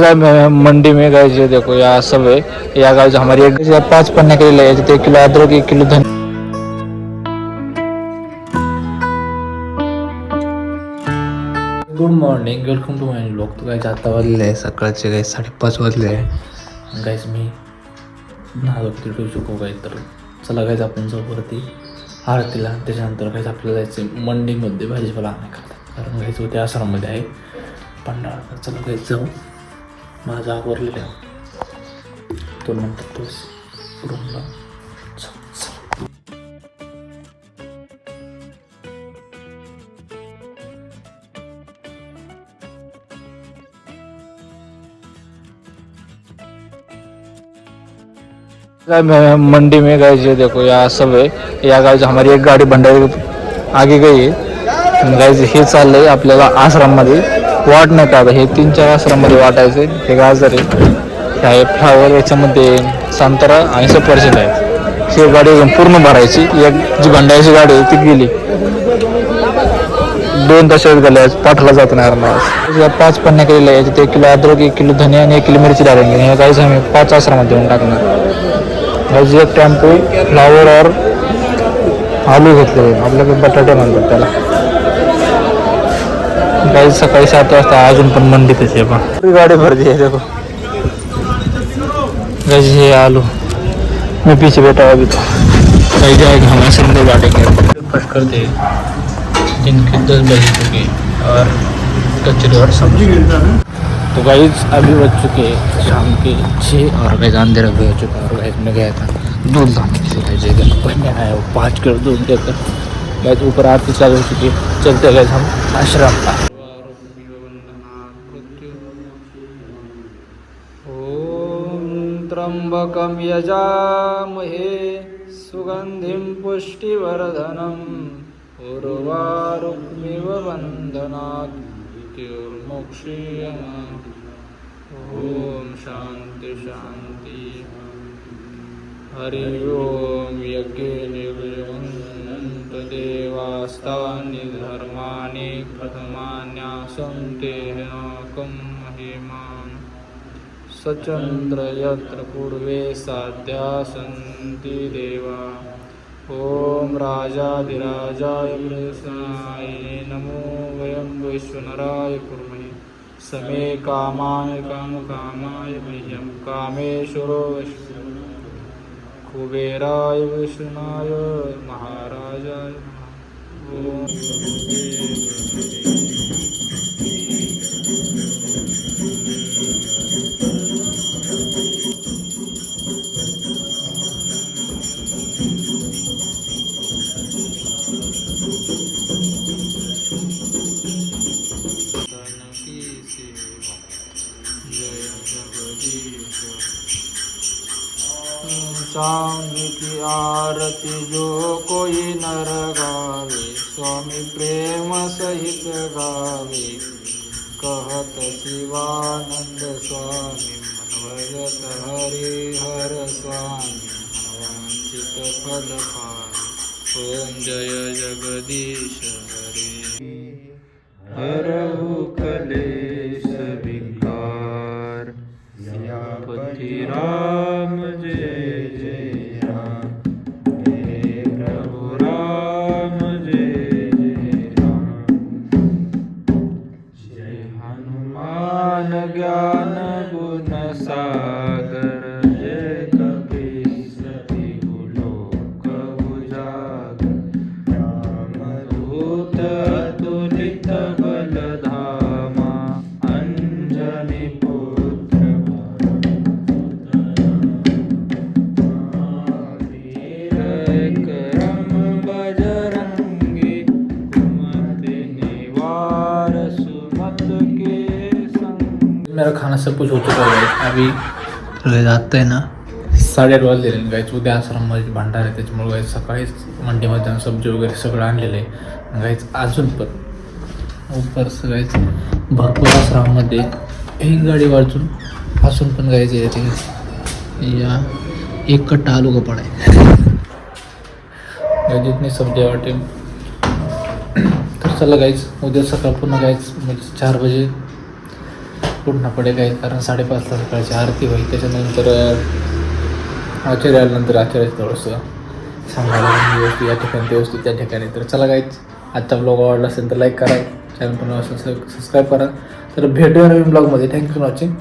मंडी में गए जो देखो यहाँ सब है। यहाँ गाइस हमारी एक ये पाँच पन्ने के लिए ले जाते एक किलो अदरक एक किलो धन। Good morning welcome to my blog तो गाइस आता वाजले आहे सकाळचे गाइस साडेपाच वाजले आहे. गाइस मी नाव टू चुको काय तर चला गाइस आपण जाऊ वरती आरतीला. त्याच्यानंतर गाइस आपल्याला जायचं मंडीमध्ये भाजीपाला आणायला. कारण गाइस उद्या आश्रममध्ये आहे. पंधरा चला गाइस जाऊ. माझा आवरलेला आहे. तो नंतर तोच रूमला मंडी में गए ये देखो या सब है या गाय हमारी एक गाडी भंडारी आगे गई आहे गायज हे चाललंय आपल्याला आश्रममध्ये वाट नाही का? हे तीन चार आसरामध्ये वाटायचे हे गाजर आहे. हे फ्लावर याच्यामध्ये संतरा आणि सफरचंद आहे. ही गाडी पूर्ण भरायची. एक जी भंडायची गाडी आहे ती गेली. दोन तशाच गेल्या पाठला जात नाही हरणार पाच पन्ने केलेले आहेत. तिथे एक किलो अद्रक एक किलो धने आणि एक किलो मिरची डालेंगे हे गाईज आम्ही पाच आश्रमात देऊन टाकणार. गाईज एक टेम्पो फ्लावर और आलू घेतले आपल्याकडे बटाटे म्हणतात त्याला. गाईज सकाळी सात वाजता अजून पण मंडीतच आहे पण. गाडी भरती आहे देखो. गाईज हे आलू. मैं पीछे बैठा हुआ अभी तो कहीं जाएगा हमारे सिंधु बांटेंगे ब्रेकफास्ट करते हैं दिन के दस बज चुके और कचरे और सब्ज़ी तो गाइज़ अभी बज चुके शाम के छः और गाइज़ अंधेरा भी हो चुका और गाइज़ में गया था दूध लाने के लिए कोई मैं आया वो पाँच किलो दूध देकर गाइज़ ऊपर आरती चालू हो चुकी है। चलते गाइज़ हम आश्रम त्र्यंबकं यजामहे सुगन्धिं पुष्टिवर्धनम् उर्वारुक्मिव वन्दनात्। ॐ शान्ति शान्ति। हरि ओं यज्ञे निर्विवन्तदेवास्तानि धर्माणि प्रथमान्यासन्ते हिनाकं सचन्द्र यत्र पूर्वे साध्या सन्ति देवा। ॐ राजाधिराजाय कृष्णाय नमो वयं विश्वनराय कुर्महे। समे कामाय कामकामाय मह्यं कामेश्वरो विष्णु कुबेराय विष्णुनाय महाराजाय ॐ सांगी की आरती जो कोई नर गावे स्वामी प्रेम सहित गावे. कहत शिवानंद स्वामी भजत हरि हर स्वामी वांछित फल पावे. ओम जय जगदीश हरे. हर मेरा खाना सब कुछ हो चुका है। अभी जाते हैं ना। साडेआठ आहेत गायच उद्या आश्रममध्ये भांडार आहे त्याच्यामुळे गायच सकाळीच मंडीमध्ये जाऊन सब्जी वगैरे सगळं आणलेलं आहे गायच अजून पण। उपर गायच भरपूर आश्रमामध्ये एक गाडी वाचून असून पण गायचे याचे. या एक कट्टा आलू का पडाय. जितनी सब्जी वाटे. तर चला गाईच उद्या सकाळ पुन्हा गाईच म्हणजे चार बजे पूर्ण पडेल आहे कारण साडेपाचला सकाळची आरती होईल. त्याच्यानंतर आचार्य आल्यानंतर आचार्य थोडंसं सांगायला व्यवस्थित या ठिकाणी व्यवस्थित त्या ठिकाणी. तर चला काहीच आत्ता ब्लॉग आवडला असेल तर लाईक करा. चॅनल पण सबस्क्राईब करा. तर भेटूया नवीन ब्लॉगमध्ये थँक्यू फॉर वॉचिंग